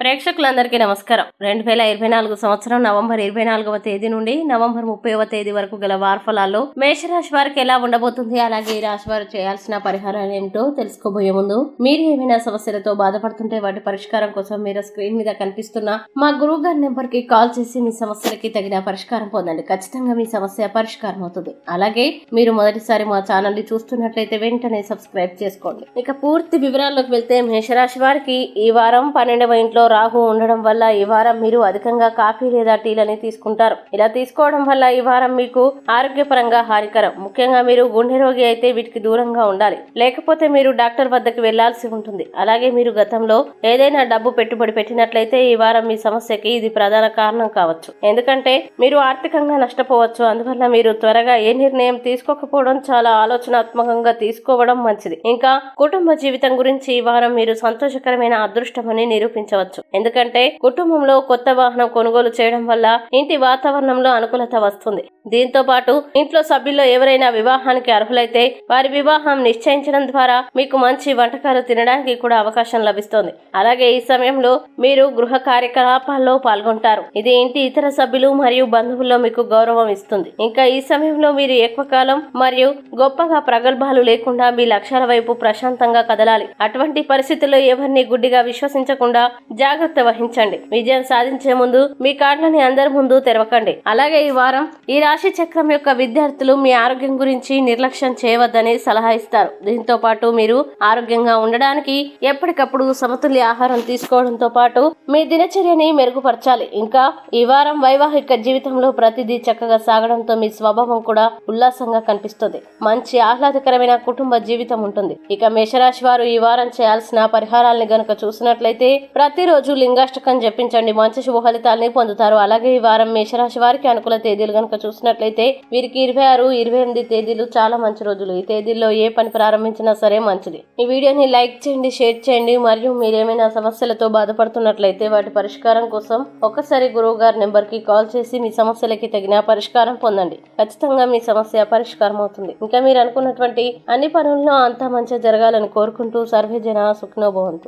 ప్రేక్షకులందరికీ నమస్కారం. రెండు వేల ఇరవై నాలుగు సంవత్సరం నవంబర్ ఇరవై నాలుగవ తేదీ నుండి నవంబర్ ముప్పైవ తేదీ వరకు గల వార్ఫలాల్లో మేషరాశి వారికి ఎలా ఉండబోతుంది? అలాగే ఈ రాశి వారు చేయాల్సిన పరిహారాలు ఏమిటో తెలుసుకోబోయే ముందు మీరు ఏమైనా సమస్యలతో బాధపడుతుంటే వాటి పరిష్కారం కోసం మీరు స్క్రీన్ మీద కనిపిస్తున్న మా గురువు గారి నెంబర్కి కాల్ చేసి మీ సమస్యలకి తగిన పరిష్కారం పొందండి. ఖచ్చితంగా మీ సమస్య పరిష్కారం అవుతుంది. అలాగే మీరు మొదటిసారి మా ఛానల్ని చూస్తున్నట్లయితే వెంటనే సబ్స్క్రైబ్ చేసుకోండి. ఇక పూర్తి వివరాల్లోకి వెళ్తే మేషరాశి వారికి ఈ వారం పన్నెండవ ఇంట్లో రాహు ఉండడం వల్ల ఈ వారం మీరు అధికంగా కాఫీ లేదా టీలని తీసుకుంటారు. ఇలా తీసుకోవడం వల్ల ఈ వారం మీకు ఆరోగ్యపరంగా హానికరం. ముఖ్యంగా మీరు గుండె రోగి అయితే వీటికి దూరంగా ఉండాలి. లేకపోతే మీరు డాక్టర్ వద్దకు వెళ్ళాల్సి ఉంటుంది. అలాగే మీరు గతంలో ఏదైనా డబ్బు పెట్టుబడి పెట్టినట్లయితే ఈ వారం మీ సమస్యకి ఇది ప్రధాన కారణం కావచ్చు. ఎందుకంటే మీరు ఆర్థికంగా నష్టపోవచ్చు. అందువల్ల మీరు త్వరగా ఏ నిర్ణయం తీసుకోకపోవడం చాలా ఆలోచనాత్మకంగా తీసుకోవడం మంచిది. ఇంకా కుటుంబ జీవితం గురించి ఈ వారం మీరు సంతోషకరమైన అదృష్టమని నిరూపించవచ్చు. ఎందుకంటే కుటుంబంలో కొత్త వాహనం కొనుగోలు చేయడం వల్ల ఇంటి వాతావరణంలో అనుకూలత వస్తుంది. దీంతో పాటు ఇంట్లో సభ్యుల్లో ఎవరైనా వివాహానికి అర్హులైతే వారి వివాహం నిశ్చయించడం ద్వారా మీకు మంచి వంటకాలు తినడానికి కూడా అవకాశం లభిస్తుంది. అలాగే ఈ సమయంలో మీరు గృహ కార్యకలాపాల్లో పాల్గొంటారు. ఇది ఇంటి ఇతర సభ్యులు మరియు బంధువుల్లో మీకు గౌరవం ఇస్తుంది. ఇంకా ఈ సమయంలో మీరు ఎక్కువ కాలం మరియు గొప్పగా ప్రగల్భాలు లేకుండా మీ లక్ష్యాల వైపు ప్రశాంతంగా కదలాలి. అటువంటి పరిస్థితుల్లో ఎవరిని గుడ్డిగా విశ్వసించకుండా జాగ్రత్త వహించండి. విజయం సాధించే ముందు మీ కార్డులని అందరి ముందు తెరవకండి. అలాగే ఈ వారం ఈ రాశి చక్రం యొక్క విద్యార్థులు మీ ఆరోగ్యం గురించి నిర్లక్ష్యం చేయవద్దని సలహా ఇస్తారు. దీంతో పాటు మీరు ఆరోగ్యంగా ఉండడానికి ఎప్పటికప్పుడు సమతుల్య ఆహారం తీసుకోవడంతో పాటు మీ దినచర్యని మెరుగుపరచాలి. ఇంకా ఈ వారం వైవాహిక జీవితంలో ప్రతిదీ చక్కగా సాగడంతో మీ స్వభావం కూడా ఉల్లాసంగా కనిపిస్తుంది. మంచి ఆహ్లాదకరమైన కుటుంబ జీవితం ఉంటుంది. ఇక మేషరాశి వారు ఈ వారం చేయాల్సిన పరిహారాల్ని గనుక చూసినట్లయితే ప్రతిరోజు రోజు లింగాష్టకం జపించండి. మంచి శుభ ఫలితాలని పొందుతారు. అలాగే ఈ వారం మేషరాశి వారికి అనుకూల తేదీలు కనుక చూసినట్లయితే వీరికి ఇరవై ఆరు ఇరవై ఎనిమిది తేదీలు చాలా మంచి రోజులు. ఈ తేదీల్లో ఏ పని ప్రారంభించినా సరే మంచిది. ఈ వీడియోని లైక్ చేయండి షేర్ చేయండి. మరియు మీరేమైనా సమస్యలతో బాధపడుతున్నట్లయితే వాటి పరిష్కారం కోసం ఒక్కసారి గురువు గారి నెంబర్కి కాల్ చేసి మీ సమస్యలకి తగిన పరిష్కారం పొందండి. ఖచ్చితంగా మీ సమస్య పరిష్కారం అవుతుంది. ఇంకా మీరు అనుకున్నటువంటి అన్ని పనుల్లో అంతా మంచిగా జరగాలని కోరుకుంటూ సర్వే జన సుఖనోభవంతు